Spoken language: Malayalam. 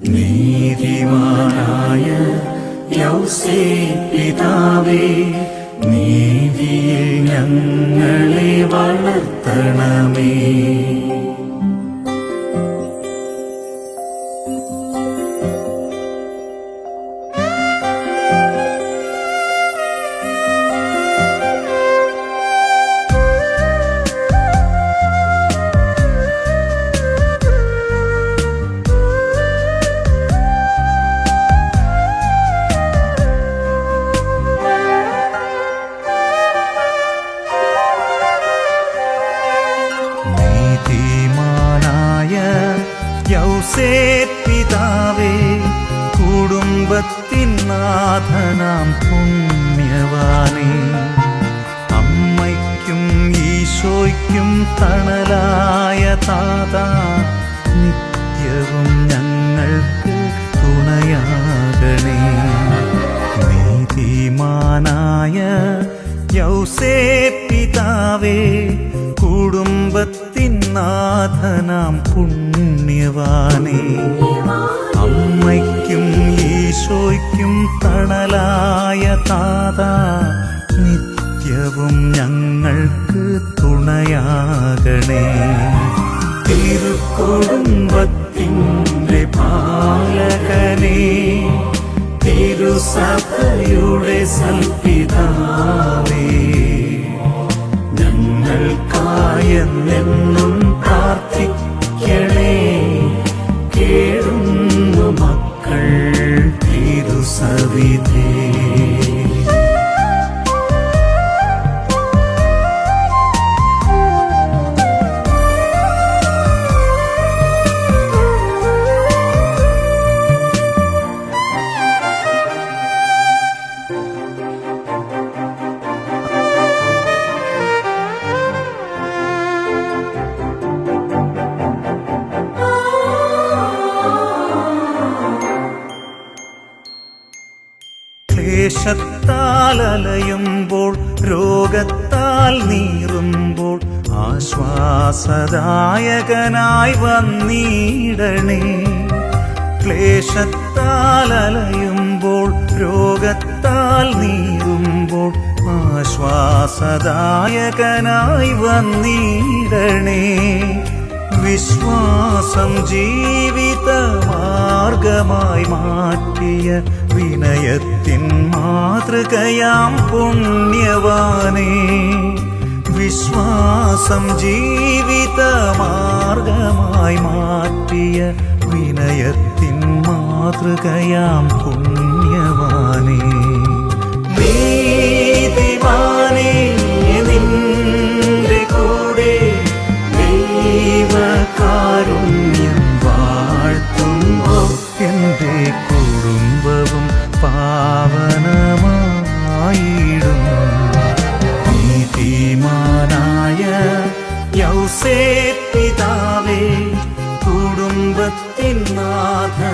നീതിമാനായ യൗസേ പിതാവേ നീതിയിൽ ഞങ്ങളെ വളർത്തണമേ. യൗസേ പിതാവേ കുടുംബത്തിൻ നാഥനാം പുണ്യവാനേ. അമ്മയ്ക്കും ഈശോയ്ക്കും തണലായ താത നിത്യവും ഞങ്ങൾക്ക് തുണയാകണേ. നീതിമാനായ യൗസേ പിതാവേ കുടുംബത്തിൻ നാഥനാം പുണ്യവാനേ. അമ്മയ്ക്കും ഈശോയ്ക്കും തണലായ താത നിത്യവും ഞങ്ങൾക്ക് തുണയാകണേ. തിരുക്കുടുംബത്തിന്റെ പാലകനേ തിരുസഭയുടെ സൽപിതാവേ. ഞങ്ങൾക്കായെന്നെന്നും വിധേ ക്ലേശത്താൽ രോഗത്താൽ നീറുമ്പോൾ ആശ്വാസദായകനായി വന്നിടണേ. ക്ലേശത്താൽ അലയുമ്പോൾ രോഗത്താൽ നീറുമ്പോൾ ആശ്വാസദായകനായി വന്നിടണേ. വിശ്വാസം ജീവിത മാർഗമായി മാറ്റിയ വിനയത്തിൻ മാതൃകയാം പുണ്യവാനേ. വിശ്വാസം ജീവിത മാർഗമായി മാറ്റിയ വിനയത്തിൻ മാതൃകയാം പുണ്യവാനേ. നീതിമാനേ നീതിമാനായ യൗസേ പിതാവേ കുടുംബത്തിൻ നാഥനാം